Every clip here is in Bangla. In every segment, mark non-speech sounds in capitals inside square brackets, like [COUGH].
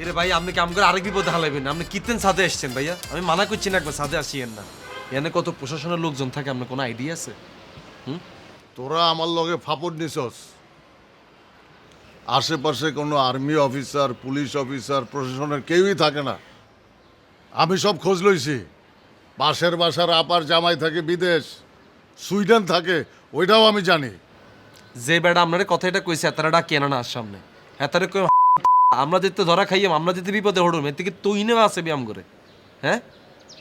এরে ভাই আপনি কাম করে আরেক বিপদে হালাইবেন? আপনি কিতেন সাথে এসছেন ভাইয়া? আমি মানা করছি না একবার সাথে আসিয়েন না। এখানে কত প্রশাসনের লোকজন থাকে আপনার কোনো আইডিয়া আছে? তোরা আমার লগে ফাপড় নিছস। আশেপাশে কোনো আর্মি অফিসার পুলিশ অফিসার প্রশাসনের কেউই থাকে না। আমি সব খোঁজ লইছি। পাশের বাসার আপার জামাই থাকে বিদেশ সুইডেন থাকে ওইটাও আমি জানি। যে বেড়া আপনার কথা এটা কইছে এতারাটা কেনা না সামনে। এতারে কই আমরা যেতে ধরা খাইয়াম আমরা যেতে বিপদে হড়ুম এর থেকে তুই নেওয়া আছে ব্যায়াম করে। হ্যাঁ?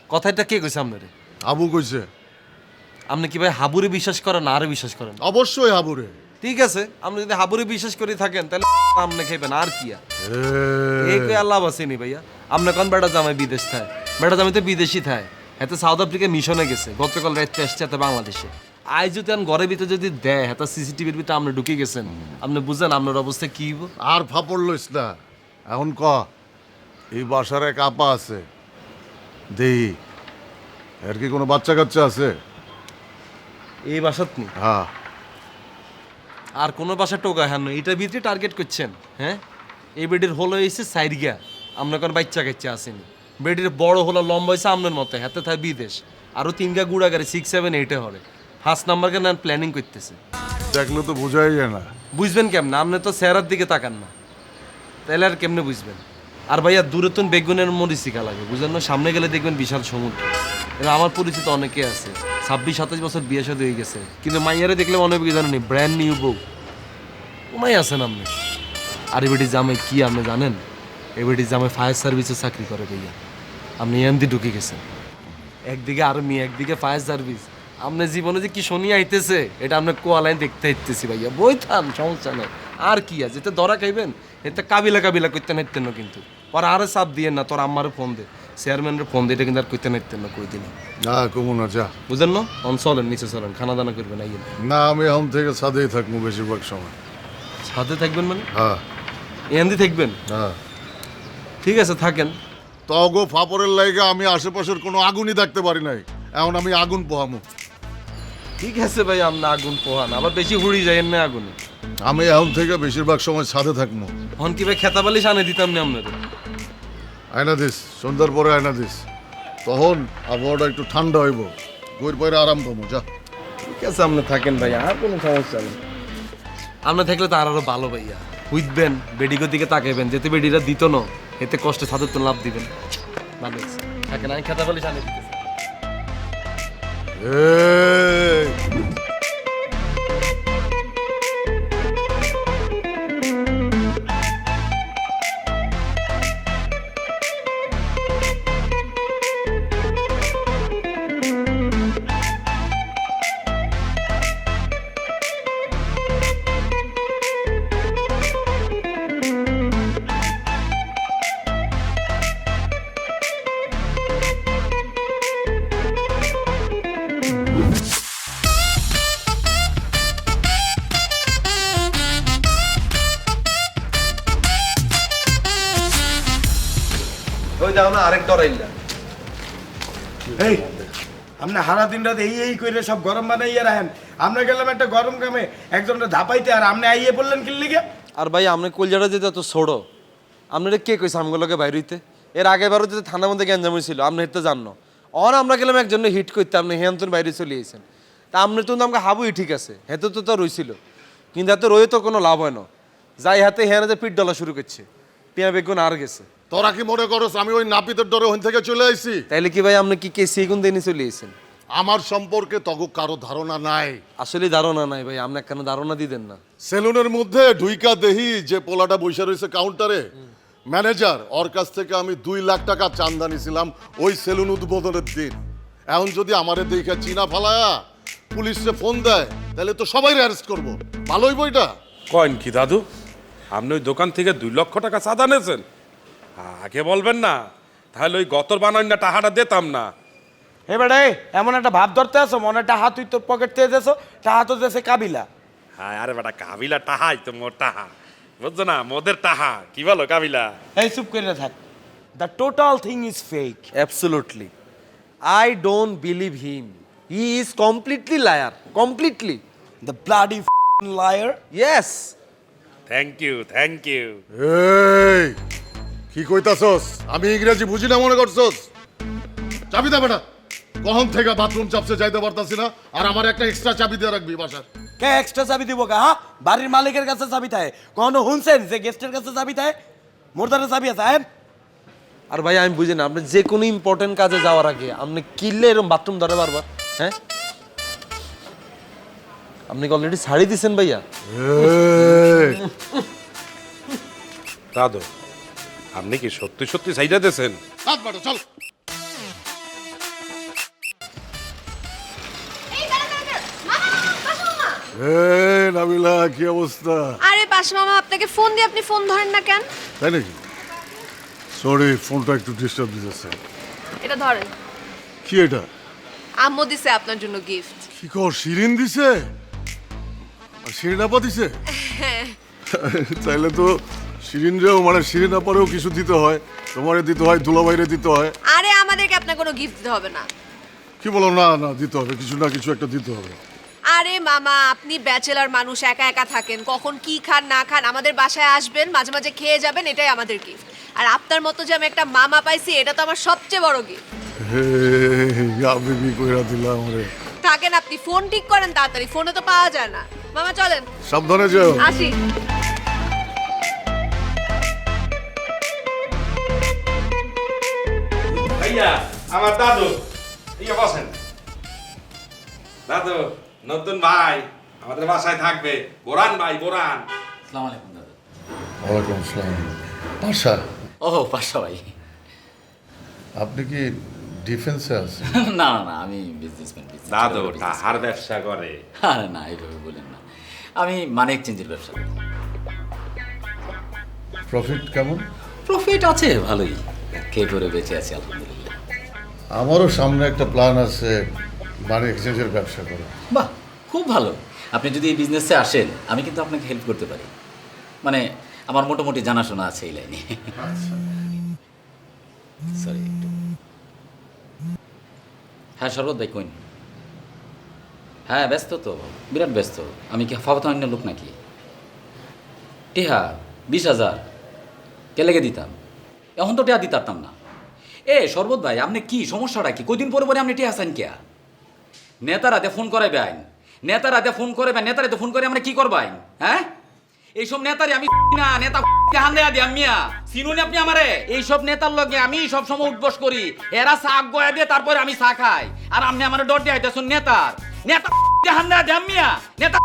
কথাটা কে কইছে আপনারে? আবু কইছে। আপনি কি ভাই হাবুরে বিশ্বাস করেন না আরে বিশ্বাস করেন? অবশ্যই হাবুরে। ঠিক আছে আপনি যদি হাবুরে বিশ্বাস করে থাকেন তাহলে [LAUGHS] আপনি খাইবেন আর কি এই, কই আল্লাহ বাসেনি ভাইয়া। আপনি কোন বেটা জামাই বিদেশ থায়? বেটা জামাই তো বিদেশি থায়। এত সাউথ আফ্রিকা মিশনে গেছে গতকাল রাত্রে আসছে এত বাংলাদেশে। আজ যদি আমি ঘরের ভিতরে যদি দেয় এত সিসিটিভির ভিতরে আপনি ঢুকে গেছেন। আপনি বুঝেন আপনার অবস্থা কি আর ফাপড় লইস না। এখন ক এই বাসার এক আপা আছে। দেই এর কি কোনো বাচ্চা কাচ্চা আছে? এই বাসাত নি? হ্যাঁ। আর কোনো বাসা টোকা হ্যাঁ এটার ভিতরে টার্গেট করছেন হ্যাঁ? এই বেডির হলো এসে সাইডগা আমরা কোনো বাচ্চা কাচ্চা আসেনি। বেডির বড় হলো লম্বা হয়েছে আপনার মতো হাতে থাকে বিদেশ। আরও তিনগা গুড়া গাড়ি সিক্স সেভেন এইটে হরে ফার্স্ট নাম্বারকে নেন প্ল্যানিং করতেছে। দেখলে তো বোঝাই যায় না। বুঝবেন কেমন? আপনি তো চেহারার দিকে তাকান না। তাহলে আর কেমনে বুঝবেন? আর ভাইয়া দূরে তো বেগুনের মরি শিখা লাগে বুঝলেন না? সামনে গেলে দেখবেন বিশাল সমুদ্র। এবার আমার পরিচিত অনেকে আছে ছাব্বিশ সাতাশ বছর বিয়ে সাথে হয়ে গেছে। কিন্তু মাইয়ারে দেখলে মনে হবে জানেন ব্র্যান্ড নিউ বউ। ওনাই আছেন আপনি। আর এবারটি জামে কি আপনি জানেন? এবারটি জামে ফায়ার সার্ভিসে চাকরি করে ভাইয়া। আপনি এমদি ঢুকে গেছেন। একদিকে আর্মি একদিকে ফায়ার সার্ভিস আপনার জীবনে যে কি শনি আইতেছে এটা আপনার কোয়ালাইন দেখতে আইতেছি ভাইয়া। বই থান সমস্যা নেই। আর কি আছে? এতে ধরা খাইবেন? এতে কাবিলা কাবিলা করতে নাইতেন না কিন্তু। পর আরে চাপ দিয়ে না তোর আম্মারে ফোন দে চেয়ারম্যানের ফোন দিয়ে এটা কিন্তু আর করতে নাইতেন না কই দিন না কমু না যা। বুঝলেন না? অন চলেন নিচে চলেন খানা দানা করবেন আইয়েন। না আমি এখন থেকে সাদেই থাকব বেশিরভাগ সময়। সাথে থাকবেন মানে? হ্যাঁ। এন্দি থাকবেন? হ্যাঁ। ঠিক আছে থাকেন। তগো ফাপড়ের লাইগা আমি আশেপাশের কোনো আগুনই দেখতে পারি নাই। এখন আমি আগুন পোহামু। ঠিক আছে ভাই আপনি আগুন পোহান। আবার বেশি হুড়ি যাইয়েন না আগুনে। আমি এখন থেকে বেশিরভাগ সময় ছাদে থাকব। হন কি ভাই খেতাবালি সানে দিতাম না আপনার আয়না দিস সন্ধ্যার পরে আয়না দিস। তখন আবহাওয়াটা একটু ঠান্ডা হইব। বইয়ের পরে আরাম পাবো যা। ঠিক আছে আপনি থাকেন ভাই আর কোনো সমস্যা নেই। আপনি থাকলে তো আর আরও ভালো ভাইয়া। বুঝবেন বেডিগোর দিকে তাকাইবেন যেতে বেডিরা দিত না এতে কষ্টে তো লাভ দিবেন। ভালো। থাকেন আমি খেতা বলি সামনে দিতেছি। এই ওই আরেক ডরাইলা এই আপনি হারা দিন রাত এই এই করে সব গরম বানাইয়া রাখেন। আমরা গেলাম একটা গরম কামে একজনটা ধাপাইতে আর আপনি আইয়ে বললেন কি লিগে? আর ভাই আপনি কলজাটা যেতে তো ছোড়ো। আপনারা কে কইছে আমগুলোকে বাইর হইতে? এর আগের বারও যদি থানার মধ্যে গ্যাঞ্জাম হয়েছিল আপনি হেঁটে জানো অন আমরা গেলাম একজনে হিট করতে আপনি হেন্তন বাইরে চলে গেছেন তা আপনি তো আমাকে হাবুই ঠিক আছে হেতে তো তো রইছিল। কিন্তু এত রয়ে তো কোনো লাভ হয় না। যাই হাতে হেনে যে পিঠ ডলা শুরু করছে পিয়া বেগুন আর গেছে। তোরা কি মনে করস আমি ওই নাপিতের ডরে ওখান থেকে চলে আইছি? তাইলে কি ভাই আপনি কি কে সেগুন দিয়ে চলে গেছেন আমার সম্পর্কে তগো কারও ধারণা নাই। আসলে ধারণা নাই ভাই আপনি কেন ধারণা দিতেন না। সেলুনের মধ্যে ঢুইকা দেহি যে পোলাটা বসে রয়েছে কাউন্টারে। ম্যানেজার ওর কাছ থেকে আমি দুই লাখ টাকা চান্দা নিছিলাম ওই সেলুন উদ্বোধনের দিন। এখন যদি আমারে দেখে চিনা ফালায়া পুলিশে ফোন দেয় তাহলে তো সবাই অ্যারেস্ট করব। ভালোই বইটা। কয়েন কি দাদু? আপনি ওই দোকান থেকে দুই লক্ষ টাকা চাঁদা নিয়েছেন? আগে বলবেন না তাহলে ওই গতর বানান না টাকাটা দিতাম না। এবারে এমন একটা ভাব ধরতে আছো মনে একটা হাত তুই তোর পকেট থেকে দেছো টাহা তো দেশে কাবিলা। হ্যাঁ আরে বেটা কাবিলা টাহাই তো মোর টাহা। বুঝছ না মোদের টাহা কি বলো কাবিলা? এই চুপ করে থাক। The total thing is fake absolutely I don't believe him he is completely liar completely the bloody liar yes thank you thank you এই কি কইতাছস? আমি ইংরেজি বুঝি না মনে করছস? চাবি দে বেটা। কখন থেকে বাথরুম চাপসে যাইতে পারতাছি না আর আমার একটা এক্সট্রা চাবি দিয়ে রাখবি বাসার। কে এক্সট্রা চাবি দিব কা হ্যাঁ? বাড়ির মালিকের কাছে চাবি থাকে কখনো শুনছেন যে গেস্টের কাছে চাবি থাকে মোরদারের চাবি আছে আহেন আর ভাই আমি বুঝি না আপনি যে কোনো ইম্পর্টেন্ট কাজে যাওয়ার আগে আপনি কিনলে এরকম বাথরুম ধরে বারবার হ্যাঁ? আপনি কি অলরেডি শাড়ি দিছেন ভাইয়া? দাদু আপনি কি সত্যি সত্যি সাইডা দিয়েছেন? হাত বাটো চল। এই নাবিলা কি অবস্থা? আরে পাশে মামা আপনাকে ফোন দিয়ে আপনি ফোন ধরেন না কেন? তাই নাকি? সরি ফোনটা একটু ডিস্টার্ব দিতেছে। এটা ধরেন। কি এটা? আম্মু দিছে আপনার জন্য গিফট কি কর শিরিন দিছে? আর শিরিন আপা দিছে? তাইলে তো শিরিন রেও মানে শিরিন আপারেও কিছু দিতে হয় তোমারে দিতে হয় দুলাভাইরে দিতে হয়। আরে আমাদেরকে আপনার কোনো গিফট দিতে হবে না। কি বলো? না না দিতে হবে। কিছু না কিছু একটা দিতে হবে। আরে মামা আপনি ব্যাচেলার মানুষ একা একা থাকেন। কখন কি খান না খান আমাদের বাসায় আসবেন মাঝে মাঝে খেয়ে যাবেন এটাই আমাদের গিফট আর আপনার মতো যে আমি একটা মামা পাইছি এটা তো আমার সবচেয়ে বড় গিফট কইরা দিলাম রে? থাকেন আপনি ফোন ঠিক করেন তাড়াতাড়ি। ফোনে তো পাওয়া যায় না। মামা চলেন। সাবধানে যাও। আসি। ভাইয়া আমার দাদু। এই বসেন। দাদু নতুন ভাই আমাদের বাসায় থাকবে। বোরান ভাই বোরান। আসসালামু আলাইকুম দাদা। ওয়ালাইকুম আসসালাম। পাশা। ও পাশা ভাই। আপনি কি ডিফেন্সে আছেন? [LAUGHS] না না আমি বিজনেসম্যান দাদু টাহার ব্যবসা করে। আরে না এইভাবে বলেন না। আমি মানি এক্সচেঞ্জের ব্যবসা করি। প্রফিট কেমন? প্রফিট আছে ভালোই। খেয়ে পরে বেঁচে আছি আলহামদুলিল্লাহ। আমারও সামনে একটা প্ল্যান আছে মানি এক্সচেঞ্জের ব্যবসা করা বাহ খুব ভালো। আপনি যদি এই বিজনেসে আসেন আমি কিন্তু আপনাকে হেল্প করতে পারি। মানে আমার মোটামুটি জানাশোনা আছে এই লাইনে সরি একটু। হ্যাঁ শরবত ভাই কইন। হ্যাঁ ব্যস্ত তো। বিরাট ব্যস্ত। আমি কি ফাবতান্য লোক নাকি? টিহা বিশ হাজার। কে লেগে দিতাম? এখন তো টিহা দিতাম না। এ, শরবত ভাই, আপনি কি, সমস্যাটা কি? কদিন পরে পরে আপনি টিহা আছেন কিয়া নেতারাতে ফোন করে বেআইন নেতারাতে ফোন করে বেআইন নেতারাতে ফোন করে আমরা কি করবাইন হ্যাঁ? এইসব নেতারে আমি না, নেতা দেয়া দিয়া আপনি আমারে? এইসব নেতার লগে আমি করি। এরা দিয়ে তারপরে আমি চা খাই। আর আপনি আমার দিয়ে নেতা দেয়া দিয়া নেতা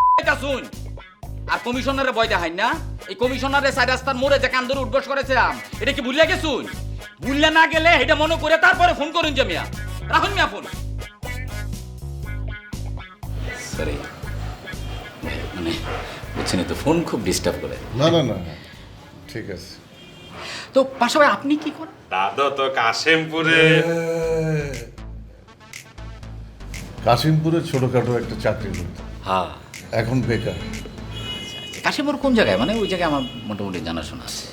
আর কমিশনারে দেখাই না। এই কমিশনারে চার রাস্তার মোড়ে যে কান ধরে উঠবস করেছিলাম এটা কি ভুলিয়া গেছুন? ভুললে না গেলে এটা মনে করে তারপরে ফোন করুন যে মিয়া। রাখুন মিয়া ফোন। সরি মানে বুঝছেন তো ফোন খুব ডিস্টার্ব করে। না না না না। ঠিক আছে। তো পাশাপাশি আপনি কি করেন? দাদু তো কাশেমপুরে। কাশিমপুরে ছোটখাটো একটা চাকরি করতাম হ্যাঁ। এখন বেকার। কাশিমপুর কোন জায়গায়? মানে ওই জায়গায় আমার মোটামুটি জানাশোনা আছে।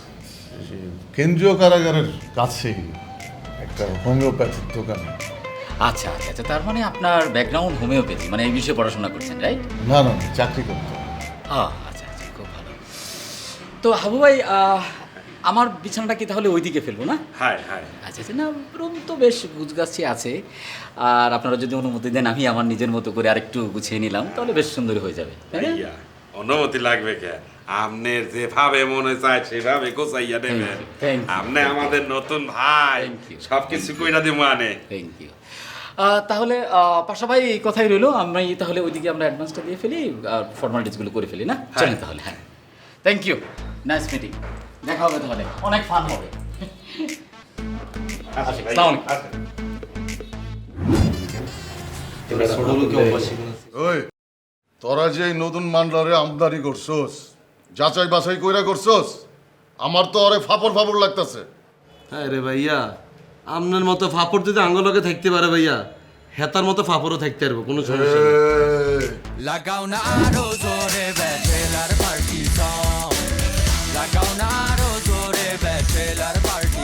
কেন্দ্রীয় কারাগারের কাছেই একটা হোমিওপ্যাথির দোকান। আচ্ছা আচ্ছা আচ্ছা তার মানে আপনার ব্যাকগ্রাউন্ড হোমিওপ্যাথি মানে এই বিষয়ে পড়াশোনা করছেন রাইট না না চাকরি করতাম। হ্যাঁ আচ্ছা আচ্ছা খুব ভালো। তো হাবু ভাই আমার বিছানাটা কি তাহলে ওইদিকে ফেলব না? হাই হাই আচ্ছা আচ্ছা না রুম তো বেশ গুছগাছি আছে। আর আপনারা যদি অনুমতি দেন আমি আমার নিজের মতো করে আরেকটু গুছিয়ে নিলাম তাহলে বেশ সুন্দর হয়ে যাবে তাই না? অনুমতি লাগবে কে? আপনার যেভাবে মনে চায় সেভাবে গোছাইয়া দেবেন আপনি আমাদের নতুন ভাই. সবকিছু কইরা দিব আনে। থ্যাংক ইউ তাহলে পাশা ভাই এই কথাই রইল। আমি তাহলে ওইদিকে আমরা অ্যাডভান্সটা দিয়ে ফেলি আর ফর্মালিটিসগুলো করে ফেলি না? চলেন তাহলে হ্যাঁ। থ্যাংক ইউ নাইস মিটিং দেখা হবে তাহলে। অনেক ফান হবে। আসসালামু আলাইকুম। আসেন। ছোট লোকে অভ্যাসী ওই। তোরা যে এই নতুন মান্ডারে আমদানি করছোস যাচাই বাছাই কইরা করছোস আমার তো অরে ফাপড় ফাপড় লাগতাছে। হ্যাঁ রে ভাইয়া আপনার মতো ফাপড় যদি আঙ্গলকে থাকতে পারে ভাইয়া হেতার মতো ফাপড়ও থাকতে পারব কোনো সমস্যা নেই। লাগাও না আরও জোরে ব্যাচেলার পার্টি সং। লাগাও না আরও জোরে ব্যাচেলার পার্টি